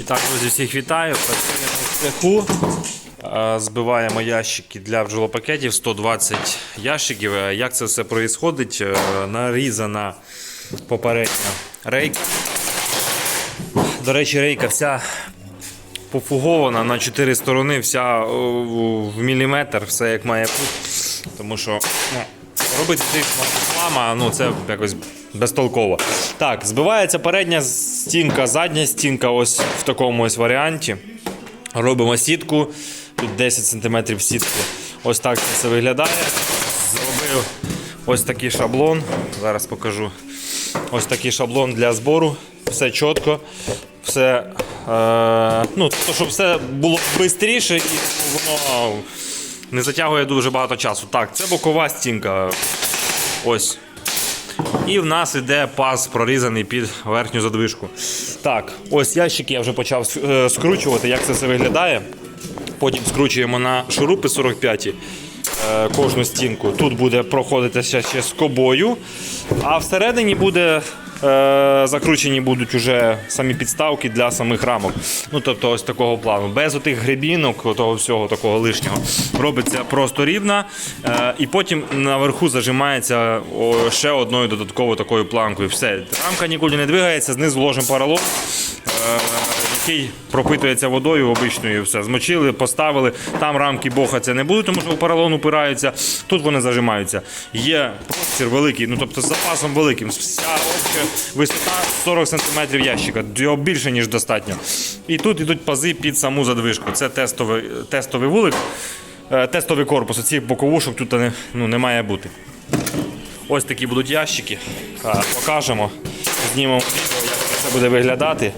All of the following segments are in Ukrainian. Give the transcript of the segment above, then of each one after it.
І так, друзі, всіх вітаю. Працюємо в цеху. Е, Збиваємо ящики для бджолопакетів, 120 ящиків. Е, Як це все відбувається? Нарізана попередня рейка. До речі, рейка вся пофугована на 4 сторони, вся в міліметр, все як має бути. Тому що ну, робити слама, ну це якось безтолково. Так, збивається передня стінка, задня стінка ось в такому ось варіанті. Робимо сітку, тут 10 см сітки. Ось так це все виглядає. Зробив ось такий шаблон. Зараз покажу. Ось такий шаблон для збору. Все чітко, все. Е, ну, тобто, щоб все було швидше і воно не затягує дуже багато часу. Так, це бокова стінка. Ось. І в нас іде паз прорізаний під верхню задвижку. Так, ось ящик я вже почав е, скручувати, як це все виглядає. Потім скручуємо на шурупи 45 е, кожну стінку. Тут буде проходитися ще скобою, а всередині буде. Е, Закручені будуть уже самі підставки для самих рамок. Ну тобто ось такого плану. Без отих гребінок, того всього такого лишнього. Робиться просто рівна. е, І потім наверху зажимається ще одною додатковою такою планкою. Все, рамка нікуди не двигається, знизу ложимо паралон. е, який пропитується водою обичною. Все змочили, поставили. Там рамки бохаться не будуть, тому що в поролон упираються. Тут вони зажимаються. Є простір великий, ну тобто з запасом великим. Вся обща висота 40 см ящика. Його більше ніж достатньо. І тут йдуть пази під саму задвижку. Це тестовий, тестовий вулик, е, тестовий корпус. Ці боковушок тут не, ну, не має бути. Ось такі будуть ящики. Покажемо. Знімемо відео, це буде виглядати.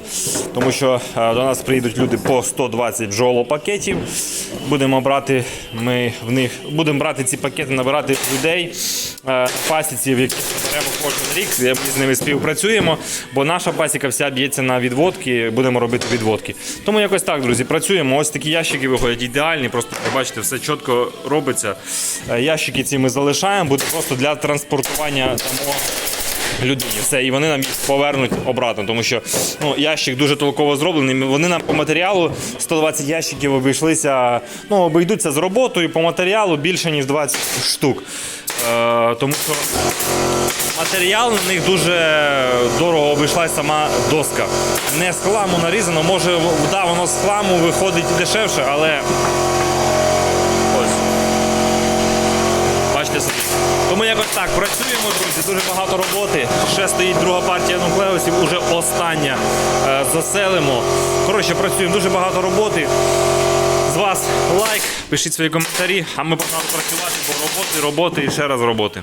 Тому що до нас приїдуть люди по 120 бджолопакетів. Будемо брати ми в них, будемо брати ці пакети, набирати людей е, на пасіці, в які беремо кожен рік. Ми з ними співпрацюємо, бо наша пасіка вся б'ється на відводки, будемо робити відводки. Тому якось так, друзі, працюємо. Ось такі ящики виходять ідеальні, просто бачите, все чітко робиться. Е, Ящики ці ми залишаємо, буде просто для транспортування дамо людині. Все, і вони нам їх повернуть обратно, тому що ну, ящик дуже толково зроблений. Вони нам по матеріалу 120 ящиків обійшлися, ну, обійдуться з роботою по матеріалу більше, ніж 20 штук. Е, тому що матеріал на них дуже дорого обійшлася сама доска. Не з хламу нарізано, може, да, воно з хламу виходить дешевше, але ось. Бачите собі. Тому якось так працюємо, друзі. Дуже багато роботи. Ще стоїть друга партія нуклеусів, уже остання. Е, заселимо. Коротше, працюємо дуже багато роботи. З вас лайк, пишіть свої коментарі, а ми погнали працювати, бо роботи, роботи і ще раз роботи.